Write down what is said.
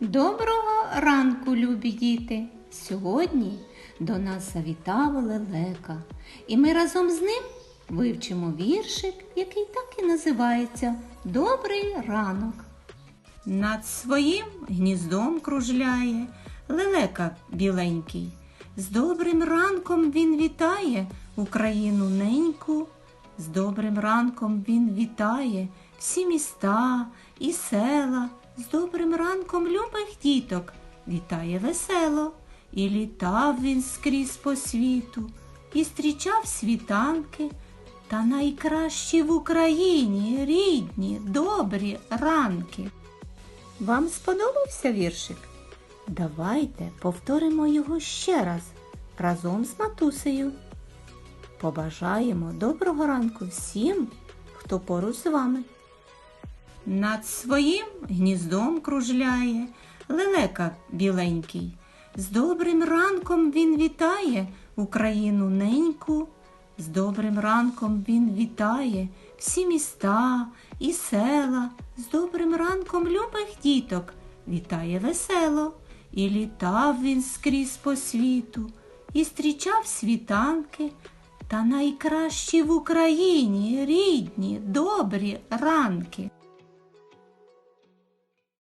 Доброго ранку, любі діти! Сьогодні до нас завітав лелека, і ми разом з ним вивчимо віршик, який так і називається Добрий ранок. Над своїм гніздом кружляє лелека біленький. З добрим ранком він вітає Україну неньку. З добрим ранком він вітає всі міста і села. З добрим ранком любих діток вітає весело. І літав він скрізь по світу, і зустрічав світанки. Та найкращі в Україні рідні, добрі ранки. Вам сподобався віршик? Давайте повторимо його ще раз разом з матусею. Побажаємо доброго ранку всім, хто поруч з вами. Над своїм гніздом кружляє лелека біленький. З добрим ранком він вітає Україну неньку. З добрим ранком він вітає всі міста і села. З добрим ранком любих діток вітає весело. І літав він скрізь по світу, і зустрічав світанки. Та найкращі в Україні рідні, добрі ранки.